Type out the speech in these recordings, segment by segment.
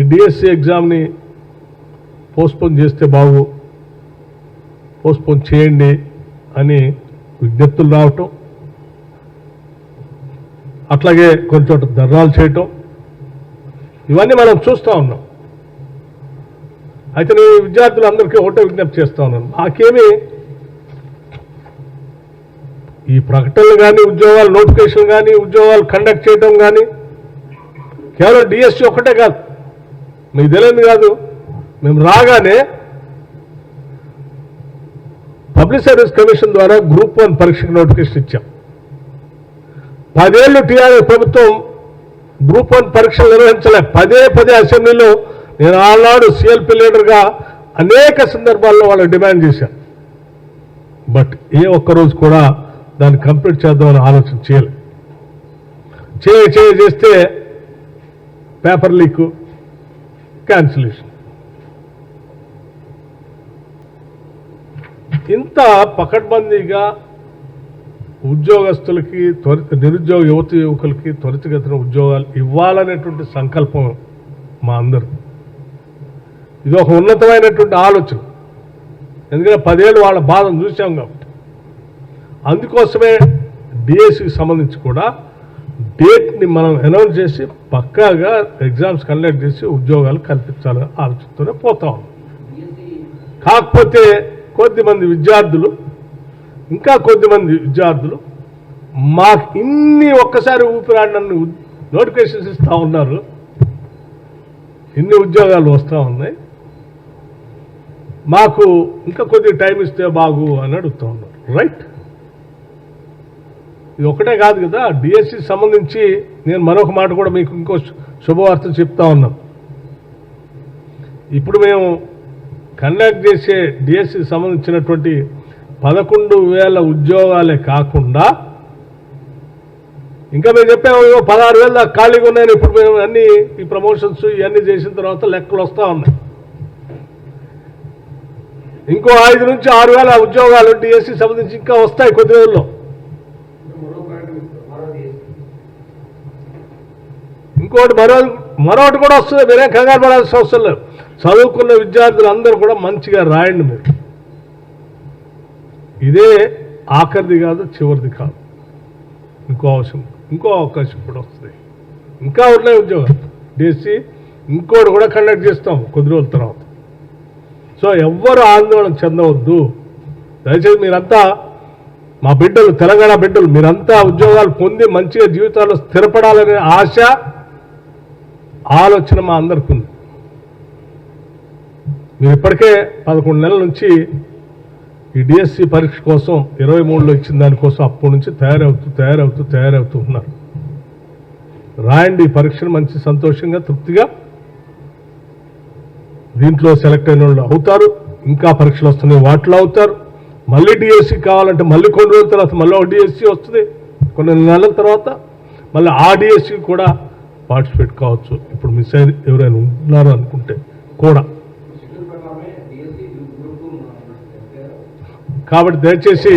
ఈ DSC ఎగ్జామ్ని postpone చేస్తే బాగు పోస్ట్పోన్ చేయండి అని విజ్ఞప్తులు రావటం అట్లాగే కొన్ని ధర్నాలు చేయటం ఇవన్నీ మనం చూస్తూ ఉన్నాం. అయితే నేను విద్యార్థులందరికీ ఒకటే విజ్ఞప్తి చేస్తా ఉన్నాను. మాకేమీ ఈ ప్రకటనలు కానీ ఉద్యోగాలు నోటిఫికేషన్ కానీ ఉద్యోగాలు కండక్ట్ చేయడం కానీ కేవలం డిఎస్సి ఒక్కటే కాదు. మీకు తెలియదు కాదు. మేము రాగానే పబ్లిక్ సర్వీస్ కమిషన్ ద్వారా గ్రూప్ వన్ పరీక్షకు నోటిఫికేషన్ ఇచ్చాం. పదేళ్ళు టీఆర్ఎస్ ప్రభుత్వం గ్రూప్ వన్ పరీక్షలు నిర్వహించలే. పదే పదే అసెంబ్లీలో నేను ఆనాడు సిఎల్పి లీడర్గా అనేక సందర్భాల్లో వాళ్ళు డిమాండ్ చేశాను. బట్ ఏ ఒక్కరోజు కూడా దాన్ని కంప్లీట్ చేద్దామని ఆలోచన చేయలే. చేయ చేయ చేస్తే పేపర్ లీక్ క్యాన్సిలేషన్ ఇంత పకడ్బందీగా ఉద్యోగస్తులకి త్వరిత నిరుద్యోగ యువత యువకులకి త్వరితగతిన ఉద్యోగాలు ఇవ్వాలనేటువంటి సంకల్పం మా అందరు. ఇది ఒక ఉన్నతమైనటువంటి ఆలోచన. ఎందుకంటే పదేళ్ళు వాళ్ళ బాధను చూసాం కాబట్టి. అందుకోసమే డిఎస్సికి సంబంధించి కూడా డేట్ని మనం అనౌన్స్ చేసి పక్కాగా ఎగ్జామ్స్ కండక్ట్ చేసి ఉద్యోగాలు కల్పించాలని ఆలోచనతోనే పోతా ఉన్నాం. కాకపోతే కొద్దిమంది విద్యార్థులు ఇంకా కొద్దిమంది విద్యార్థులు మాకు ఇన్ని ఒక్కసారి ఊపిరాడినన్ని నోటిఫికేషన్స్ ఇస్తూ ఉన్నారు. ఇన్ని ఉద్యోగాలు వస్తూ ఉన్నాయి. మాకు ఇంకా కొద్దిగా టైం ఇస్తే బాగు అని అడుగుతూ ఉన్నారు. రైట్? ఇది ఒకటే కాదు కదా డిఎస్సి సంబంధించి నేను మరొక మాట కూడా మీకు ఇంకో శుభవార్త చెప్తా ఉన్నాం. ఇప్పుడు మేము కండక్ట్ చేసే డిఎస్సికి సంబంధించినటువంటి పదకొండు వేల ఉద్యోగాలే కాకుండా ఇంకా మేము చెప్పాము పదహారు వేల దాకా ఖాళీగా ఉన్నాయని ఇప్పుడు మేము అన్ని ఈ ప్రమోషన్స్ ఇవన్నీ చేసిన తర్వాత లెక్కలు వస్తూ ఉన్నాయి. ఇంకో ఐదు నుంచి ఆరు వేల ఉద్యోగాలు డిఎస్సి సంబంధించి ఇంకా వస్తాయి కొద్ది రోజుల్లో. ఇంకోటి మరో మరొకటి కూడా వస్తుంది. మీరేం కంగారు పడాల్సిన అవసరం లేదు. చదువుకున్న విద్యార్థులు అందరూ కూడా మంచిగా రాయండి మీరు. ఇదే ఆఖరిది కాదు చివరిది కాదు. ఇంకో అవసరం ఇంకో అవకాశం కూడా వస్తుంది. ఇంకా ఉన్నాయి ఉద్యోగాలు డిఎస్సి ఇంకోటి కూడా కండక్ట్ చేస్తాం కొద్ది రోజుల తర్వాత. సో ఎవ్వరు ఆందోళన చెందవద్దు. దయచేసి మీరంతా మా బిడ్డలు తెలంగాణ బిడ్డలు మీరంతా ఉద్యోగాలు పొంది మంచిగా జీవితాల్లో స్థిరపడాలనే ఆశ ఆలోచన మా అందరికి ఉంది. మీరు ఇప్పటికే పదకొండు నెలల నుంచి ఈ డిఎస్సి పరీక్ష కోసం ఇరవై మూడులో ఇచ్చిన దానికోసం అప్పటి నుంచి తయారవుతూ తయారవుతూ తయారవుతూ ఉన్నారు. రాయండి ఈ పరీక్షను మంచి సంతోషంగా తృప్తిగా. దీంట్లో సెలెక్ట్ అయిన వాళ్ళు అవుతారు ఇంకా పరీక్షలు వస్తున్నాయి వాటిలో అవుతారు. మళ్ళీ డిఎస్సి కావాలంటే మళ్ళీ కొన్ని రోజుల తర్వాత మళ్ళీ ఒక డిఎస్సి వస్తుంది. కొన్ని నెలల తర్వాత మళ్ళీ ఆ డిఎస్సి కూడా పార్టిసిపేట్ కావచ్చు. ఇప్పుడు మిస్ అయి ఎవరైనా ఉన్నారు అనుకుంటే కూడా. కాబట్టి దయచేసి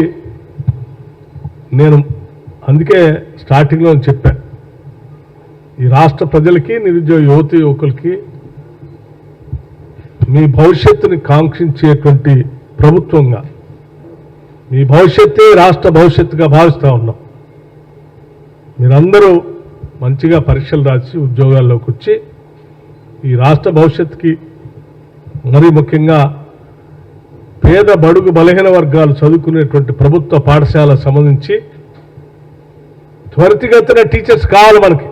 నేను అందుకే స్టార్టింగ్లో చెప్పాను ఈ రాష్ట్ర ప్రజలకి నిరుద్యోగ యువత యువకులకి మీ భవిష్యత్తుని కాంక్షించేటువంటి ప్రభుత్వంగా మీ భవిష్యత్తే రాష్ట్ర భవిష్యత్తుగా భావిస్తూ ఉన్నాం. మీరందరూ మంచిగా పరీక్షలు రాసి ఉద్యోగాల్లోకి వచ్చి ఈ రాష్ట్ర భవిష్యత్తుకి మరీ ముఖ్యంగా పేద బడుగు బలహీన వర్గాలు చదువుకునేటువంటి ప్రభుత్వ పాఠశాల సంబంధించి త్వరితగతిన టీచర్స్ కావాలి మనకి.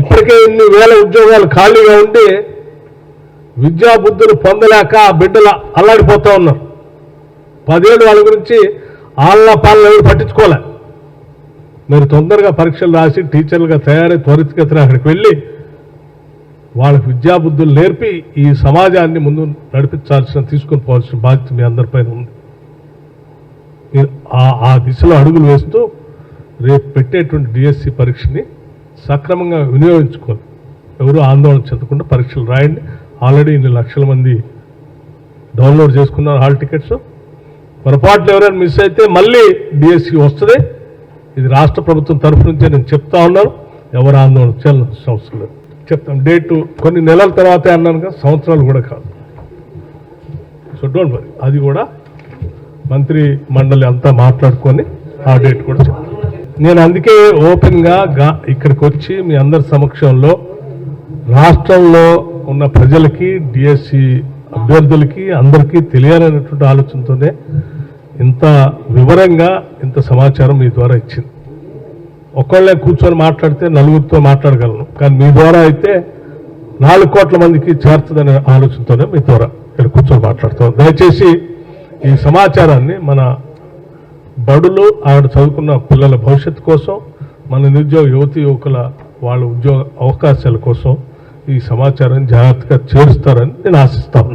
ఇప్పటికే ఇన్ని వేల ఉద్యోగాలు ఖాళీగా ఉండి విద్యాబుద్ధులు పొందలేక ఆ బిడ్డలు అల్లాడిపోతూ ఉన్నారు. పదేళ్ళు వాళ్ళ గురించి ఆళ్ళ పాలన ఎవరు పట్టించుకోలే. మీరు తొందరగా పరీక్షలు రాసి టీచర్లుగా తయారై త్వరితగతిన అక్కడికి వెళ్ళి వాళ్ళకి విద్యాబుద్ధులు నేర్పి ఈ సమాజాన్ని ముందు నడిపించాల్సిన తీసుకొని పోవాల్సిన బాధ్యత మీ అందరిపైన ఉంది. మీరు ఆ- ఆ దిశలో అడుగులు వేస్తూ రేపు పెట్టేటువంటి డిఎస్సి పరీక్షని సక్రమంగా వినియోగించుకోవాలి. ఎవరు ఆందోళన చెందకుండా పరీక్షలు రాయండి. ఆల్రెడీ ఇన్ని లక్షల మంది డౌన్లోడ్ చేసుకున్నారు హాల్ టికెట్స్. పొరపాట్లు ఎవరైనా మిస్ అయితే మళ్ళీ డిఎస్సి వస్తుంది. ఇది రాష్ట్ర ప్రభుత్వం తరఫు నుంచే నేను చెప్తా ఉన్నాను. ఎవరు ఆందోళన చేయాల్సిన అవసరం లేదు. చెప్తాం. డేటు కొన్ని నెలల తర్వాతే అన్నాను సంవత్సరాలు కూడా కాదు. So don't worry. అది కూడా మంత్రి మండలి అంతా మాట్లాడుకొని ఆ డేట్ కూడా చెప్తాను నేను అందుకే ఓపెన్గా గా ఇక్కడికి వచ్చి మీ అందరి సమక్షంలో రాష్ట్రంలో ఉన్న ప్రజలకి డిఎస్సి అభ్యర్థులకి అందరికీ తెలియాలనేటువంటి ఆలోచనతోనే ఇంత వివరంగా ఇంత సమాచారం మీ ద్వారా ఇచ్చింది. ఒకళ్ళే కూర్చొని మాట్లాడితే నలుగురితో మాట్లాడగలను. కానీ మీ ద్వారా అయితే నాలుగు కోట్ల మందికి చేరుతుందనే ఆలోచనతోనే మీ ద్వారా ఇక్కడ కూర్చొని మాట్లాడుతాం దయచేసి ఈ సమాచారాన్ని మన బడులు ఆవిడ చదువుకున్న పిల్లల భవిష్యత్తు కోసం మన నిరుద్యోగ యువతి యువకుల వాళ్ళ ఉద్యోగ అవకాశాల కోసం ఈ సమాచారం జాగ్రత్తగా చేరుస్తారని నేను ఆశిస్తాను.